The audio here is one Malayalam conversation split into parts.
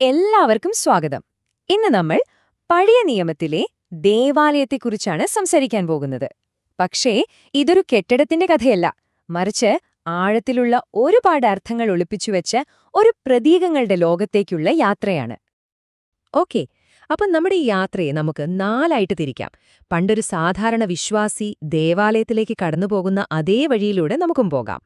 എല്ലാവർക്കും സ്വാഗതം. ഇന്ന് നമ്മൾ പഴയ നിയമത്തിലെ ദേവാലയത്തെക്കുറിച്ചാണ് സംസാരിക്കാൻ പോകുന്നത്. പക്ഷേ ഇതൊരു കെട്ടിടത്തിന്റെ കഥയല്ല. മറിച്ച് ആഴത്തിലുള്ള ഒരുപാട് അർത്ഥങ്ങൾ ഒളിപ്പിച്ചുവെച്ച ഒരു പ്രതീകങ്ങളുടെ ലോകത്തേക്കുള്ള യാത്രയാണ്. ഓക്കെ അപ്പം നമ്മുടെ ഈ യാത്രയെ നമുക്ക് നാലായിട്ട് തിരിക്കാം. പണ്ടൊരു സാധാരണ വിശ്വാസി ദേവാലയത്തിലേക്ക് കടന്നുപോകുന്ന അതേ വഴിയിലൂടെ നമുക്കും പോകാം.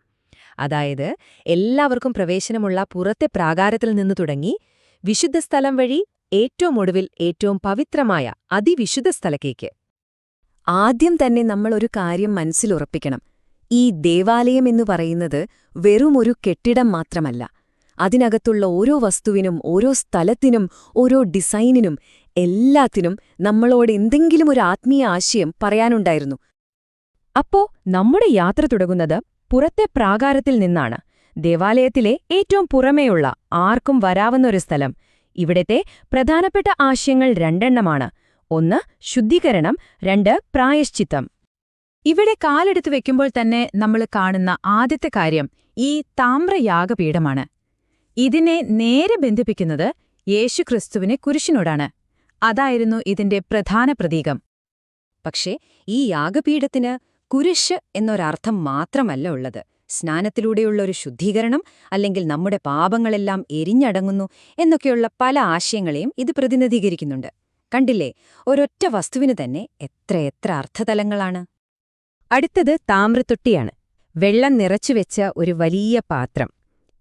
അതായത് എല്ലാവർക്കും പ്രവേശനമുള്ള പുറത്തെ പ്രാകാരത്തിൽ നിന്ന് തുടങ്ങി വിശുദ്ധ സ്ഥലം വഴി ഏറ്റവും ഒടുവിൽ ഏറ്റവും പവിത്രമായ അതിവിശുദ്ധ സ്ഥലക്കേക്ക് ആദ്യം തന്നെ നമ്മൾ ഒരു കാര്യം മനസ്സിലുറപ്പിക്കണം. ഈ ദേവാലയം എന്ന് പറയുന്നത് വെറും ഒരു കെട്ടിടം മാത്രമല്ല. അതിനകത്തുള്ള ഓരോ വസ്തുവിനും ഓരോ സ്ഥലത്തിനും ഓരോ ഡിസൈനിനും എല്ലാത്തിനും നമ്മളോട് എന്തെങ്കിലും ഒരു ആത്മീയ ആശയം പറയാനുണ്ടായിരുന്നു. അപ്പോ നമ്മുടെ യാത്ര തുടങ്ങുന്നത് പുറത്തെ പ്രാകാരത്തിൽ നിന്നാണ്. ദേവാലയത്തിലെ ഏറ്റവും പുറമേയുള്ള ആർക്കും വരാവുന്ന ഒരു സ്ഥലം. ഇവിടത്തെ പ്രധാനപ്പെട്ട ആശയങ്ങൾ രണ്ടെണ്ണമാണ്. ഒന്ന് ശുദ്ധീകരണം രണ്ട് പ്രായശ്ചിത്തം. ഇവിടെ കാലെടുത്ത് വെക്കുമ്പോൾ തന്നെ നമ്മൾ കാണുന്ന ആദ്യത്തെ കാര്യം ഈ താമ്രയാഗപീഠമാണ്. ഇതിനെ നേരെ ബന്ധിപ്പിക്കുന്നത് യേശുക്രിസ്തുവിനെ കുരിശിനോടാണ്. അതായിരുന്നു ഇതിന്റെ പ്രധാന പ്രതീകം. പക്ഷേ ഈ യാഗപീഠത്തിന് കുരിശ് എന്നൊരർത്ഥം മാത്രമല്ല ഉള്ളത്. സ്നാനത്തിലൂടെയുള്ള ഒരു ശുദ്ധീകരണം അല്ലെങ്കിൽ നമ്മുടെ പാപങ്ങളെല്ലാം എരിഞ്ഞടങ്ങുന്നു എന്നൊക്കെയുള്ള പല ആശയങ്ങളെയും ഇത് പ്രതിനിധീകരിക്കുന്നുണ്ട്. കണ്ടില്ലേ? ഒരൊറ്റ വസ്തുവിന് തന്നെ എത്രയെത്ര അർത്ഥതലങ്ങളാണ്. അടുത്തത് താമ്രത്തൊട്ടിയാണ്. വെള്ളം നിറച്ചുവെച്ച ഒരു വലിയ പാത്രം.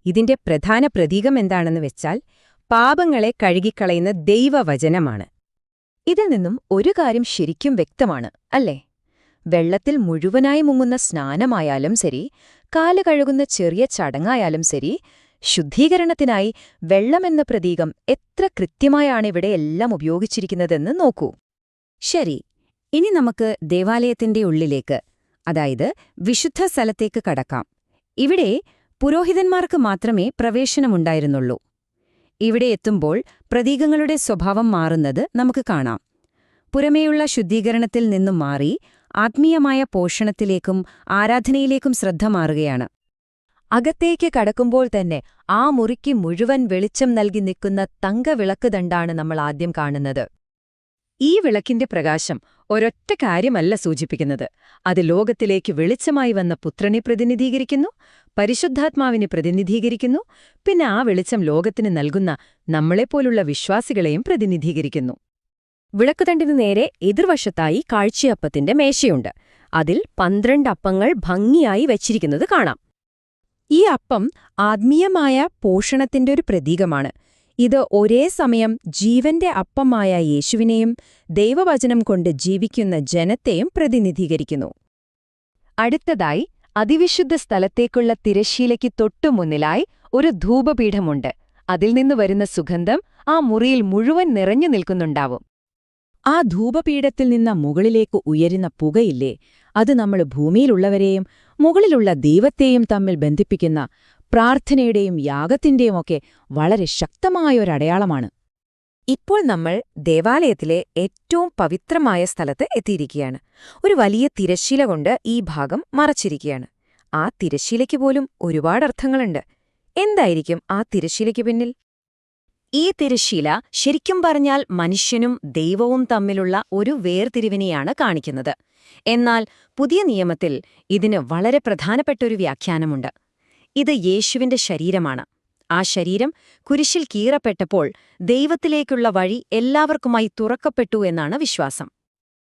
ഇതിന്റെ പ്രധാന പ്രതീകം എന്താണെന്ന് വെച്ചാൽ പാപങ്ങളെ കഴുകിക്കളയുന്ന ദൈവവചനമാണ്. ഇതിൽ നിന്നും ഒരു കാര്യം ശരിക്കും വ്യക്തമാണ് അല്ലേ? വെള്ളത്തിൽ മുഴുവനായി മുങ്ങുന്ന സ്നാനമായാലും ശരി കാൽ കഴുകുന്ന ചെറിയ ചടങ്ങായാലും ശരി ശുദ്ധീകരണത്തിനായി വെള്ളമെന്ന പ്രതീകം എത്ര കൃത്യമായാണ് ഇവിടെ എല്ലാം ഉപയോഗിച്ചിരിക്കുന്നതെന്ന് നോക്കൂ. ശരി ഇനി നമുക്ക് ദേവാലയത്തിന്റെ ഉള്ളിലേക്ക് അതായത് വിശുദ്ധ സ്ഥലത്തേക്ക് കടക്കാം. ഇവിടെ പുരോഹിതന്മാർക്ക് മാത്രമേ പ്രവേശനമുണ്ടായിരുന്നുള്ളൂ. ഇവിടെ എത്തുമ്പോൾ പ്രതീകങ്ങളുടെ സ്വഭാവം മാറുന്നത് നമുക്ക് കാണാം. പുറമേയുള്ള ശുദ്ധീകരണത്തിൽ നിന്നും മാറി ആത്മീയമായ പോഷണത്തിലേക്കും ആരാധനയിലേക്കും ശ്രദ്ധ മാറുകയാണ്. അകത്തേക്ക് കടക്കുമ്പോൾ തന്നെ ആ മുറിക്ക് മുഴുവൻ വെളിച്ചം നൽകി നിൽക്കുന്ന തങ്കവിളക്ക് ദണ്ടാണ് നമ്മൾ ആദ്യം കാണുന്നത്. ഈ വിളക്കിന്റെ പ്രകാശം ഒരൊറ്റ കാര്യമല്ല സൂചിപ്പിക്കുന്നത്. അത് ലോകത്തിലേക്ക് വെളിച്ചമായി വന്ന പുത്രനെ പ്രതിനിധീകരിക്കുന്നു പരിശുദ്ധാത്മാവിനെ പ്രതിനിധീകരിക്കുന്നു പിന്നെ ആ വെളിച്ചം ലോകത്തിന് നൽകുന്ന നമ്മളെപ്പോലുള്ള വിശ്വാസികളെയും പ്രതിനിധീകരിക്കുന്നു. വിളക്കുതണ്ടിനു നേരെ എതിർവശത്തായി കാഴ്ചയപ്പത്തിന്റെ മേശയുണ്ട്. അതിൽ പന്ത്രണ്ട് അപ്പങ്ങൾ ഭംഗിയായി വച്ചിരിക്കുന്നത് കാണാം. ഈ അപ്പം ആത്മീയമായ പോഷണത്തിന്റെ ഒരു പ്രതീകമാണ്. ഇത് ഒരേ സമയം ജീവന്റെ അപ്പമായ യേശുവിനെയും ദൈവവചനം കൊണ്ട് ജീവിക്കുന്ന ജനത്തെയും പ്രതിനിധീകരിക്കുന്നു. അടുത്തതായി അതിവിശുദ്ധ സ്ഥലത്തേക്കുള്ള തിരശ്ശീലയ്ക്ക് തൊട്ടുമുന്നിലായി ഒരു ധൂപപീഠമുണ്ട്. അതിൽ നിന്ന് വരുന്ന സുഗന്ധം ആ മുറിയിൽ മുഴുവൻ നിറഞ്ഞു നിൽക്കുന്നുണ്ടാവും. ആ ധൂപപീഠത്തിൽ നിന്ന് മുകളിലേക്ക് ഉയരുന്ന പുകയില്ലേ അത് നമ്മൾ ഭൂമിയിലുള്ളവരെയും മുകളിലുള്ള ദൈവത്തെയും തമ്മിൽ ബന്ധിപ്പിക്കുന്ന പ്രാർത്ഥനയുടെയും യാഗത്തിന്റെയുമൊക്കെ വളരെ ശക്തമായൊരടയാളമാണ് ഇപ്പോൾ നമ്മൾ ദേവാലയത്തിലെ ഏറ്റവും പവിത്രമായ സ്ഥലത്ത് എത്തിയിരിക്കുകയാണ്. ഒരു വലിയ തിരശ്ശീല കൊണ്ട് ഈ ഭാഗം മറച്ചിരിക്കുകയാണ്. ആ തിരശ്ശീലയ്ക്ക് പോലും ഒരുപാട് അർത്ഥങ്ങളുണ്ട്. എന്തായിരിക്കും ആ തിരശ്ശീലയ്ക്ക് പിന്നിൽ? ഈ തിരശ്ശീല ശരിക്കും പറഞ്ഞാൽ മനുഷ്യനും ദൈവവും തമ്മിലുള്ള ഒരു വേർതിരിവിനെയാണ് കാണിക്കുന്നത്. എന്നാൽ പുതിയ നിയമത്തിൽ ഇതിന് വളരെ പ്രധാനപ്പെട്ടൊരു വ്യാഖ്യാനമുണ്ട്. ഇത് യേശുവിന്റെ ശരീരമാണ്. ആ ശരീരം കുരിശിൽ കീറപ്പെട്ടപ്പോൾ ദൈവത്തിലേക്കുള്ള വഴി എല്ലാവർക്കുമായി തുറക്കപ്പെട്ടു എന്നാണ് വിശ്വാസം.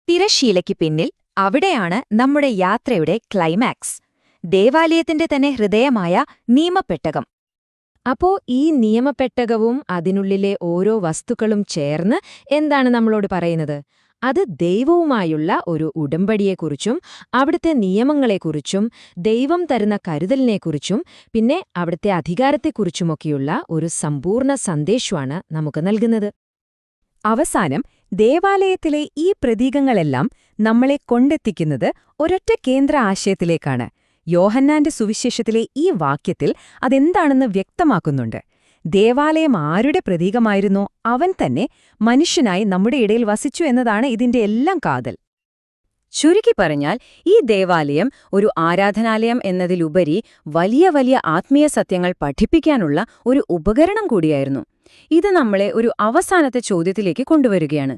തിരശീലയ്ക്ക് പിന്നിൽ അവിടെയാണ് നമ്മുടെ യാത്രയുടെ ക്ലൈമാക്സ്. ദേവാലയത്തിന്റെ തന്നെ ഹൃദയമായ നിയമപ്പെട്ടകം. അപ്പോ ഈ നിയമപ്പെട്ടകവും അതിനുള്ളിലെ ഓരോ വസ്തുക്കളും ചേർന്ന് എന്താണ് നമ്മളോട് പറയുന്നത്? അത് ദൈവവുമായുള്ള ഒരു ഉടമ്പടിയെക്കുറിച്ചും അവിടുത്തെ നിയമങ്ങളെക്കുറിച്ചും ദൈവം തരുന്ന കരുതലിനെക്കുറിച്ചും പിന്നെ അവിടുത്തെ അധികാരത്തെക്കുറിച്ചുമൊക്കെയുള്ള ഒരു സമ്പൂർണ സന്ദേശമാണ് നമുക്ക് നൽകുന്നത്. അവസാനം ദേവാലയത്തിലെ ഈ പ്രതീകങ്ങളെല്ലാം നമ്മളെ കൊണ്ടെത്തിക്കുന്നത് ഒരൊറ്റ കേന്ദ്ര ആശയത്തിലേക്കാണ്. യോഹന്നാന്റെ സുവിശേഷത്തിലെ ഈ വാക്യത്തിൽ അതെന്താണെന്ന് വ്യക്തമാക്കുന്നുണ്ട്. ദേവാലയം ആരുടെ പ്രതീകമായിരുന്നോ? അവൻ തന്നെ മനുഷ്യനായി നമ്മുടെ ഇടയിൽ വസിച്ചു എന്നതാണ് ഇതിന്റെ എല്ലാം കാതൽ. ചുരുക്കി പറഞ്ഞാൽ ഈ ദേവാലയം ഒരു ആരാധനാലയം എന്നതിലുപരി വലിയ വലിയ ആത്മീയ സത്യങ്ങൾ പഠിപ്പിക്കാനുള്ള ഒരു ഉപകരണം കൂടിയായിരുന്നു. ഇത് നമ്മളെ ഒരു അവസാനത്തെ ചോദ്യത്തിലേക്ക് കൊണ്ടുവരികയാണ്.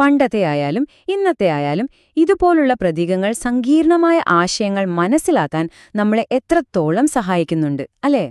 പണ്ടത്തെ ആയാലും ഇന്നത്തെ ആയാലും ഇതുപോലുള്ള പ്രതീകങ്ങൾ സങ്കീർണമായ ആശയങ്ങൾ മനസ്സിലാക്കാൻ നമ്മളെ എത്രത്തോളം സഹായിക്കുന്നുണ്ട് അല്ലേ?